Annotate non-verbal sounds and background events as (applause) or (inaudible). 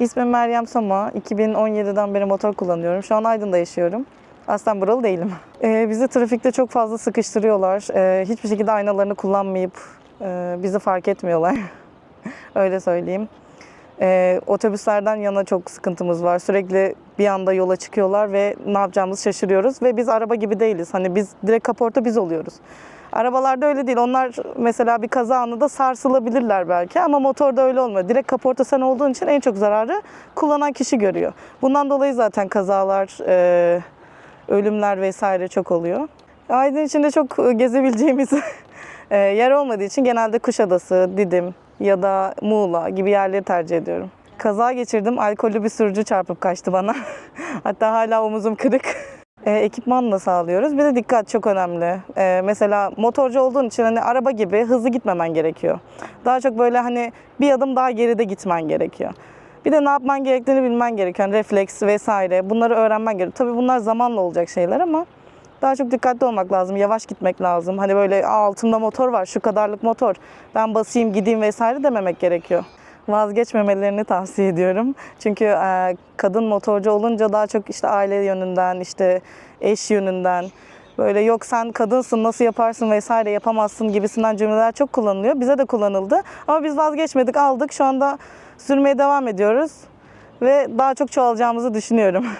İsmim Meryem Soma. 2017'den beri motor kullanıyorum. Şu an Aydın'da yaşıyorum. Aslen buralı değilim. (laughs) Ee, bizi trafikte çok fazla sıkıştırıyorlar. Ee, hiçbir şekilde aynalarını kullanmayıp e, bizi fark etmiyorlar. (laughs) Öyle söyleyeyim. Ee, otobüslerden yana çok sıkıntımız var. Sürekli bir anda yola çıkıyorlar ve ne yapacağımızı şaşırıyoruz. Ve biz araba gibi değiliz. Hani biz direkt kaporta biz oluyoruz. Arabalarda öyle değil. Onlar mesela bir kaza anında sarsılabilirler belki ama motorda öyle olmuyor. Direkt kaporta sen olduğun için en çok zararı kullanan kişi görüyor. Bundan dolayı zaten kazalar, e, ölümler vesaire çok oluyor. Aydın içinde çok e, gezebileceğimiz (laughs) e, yer olmadığı için genelde Kuşadası, Didim ya da Muğla gibi yerleri tercih ediyorum. Kaza geçirdim. Alkollü bir sürücü çarpıp kaçtı bana. (laughs) Hatta hala omuzum kırık. (laughs) E, ekipmanla sağlıyoruz. Bir de dikkat çok önemli. E, mesela motorcu olduğun için hani araba gibi hızlı gitmemen gerekiyor. Daha çok böyle hani bir adım daha geride gitmen gerekiyor. Bir de ne yapman gerektiğini bilmen gerekiyor. Yani refleks vesaire bunları öğrenmen gerekiyor. Tabii bunlar zamanla olacak şeyler ama daha çok dikkatli olmak lazım. Yavaş gitmek lazım. Hani böyle "Aa, altımda motor var, şu kadarlık motor. Ben basayım gideyim vesaire dememek gerekiyor. Vazgeçmemelerini tavsiye ediyorum. Çünkü e, kadın motorcu olunca daha çok işte aile yönünden, işte eş yönünden böyle yok sen kadınsın nasıl yaparsın vesaire yapamazsın gibisinden cümleler çok kullanılıyor. Bize de kullanıldı. Ama biz vazgeçmedik, aldık. Şu anda sürmeye devam ediyoruz ve daha çok çoğalacağımızı düşünüyorum. (laughs)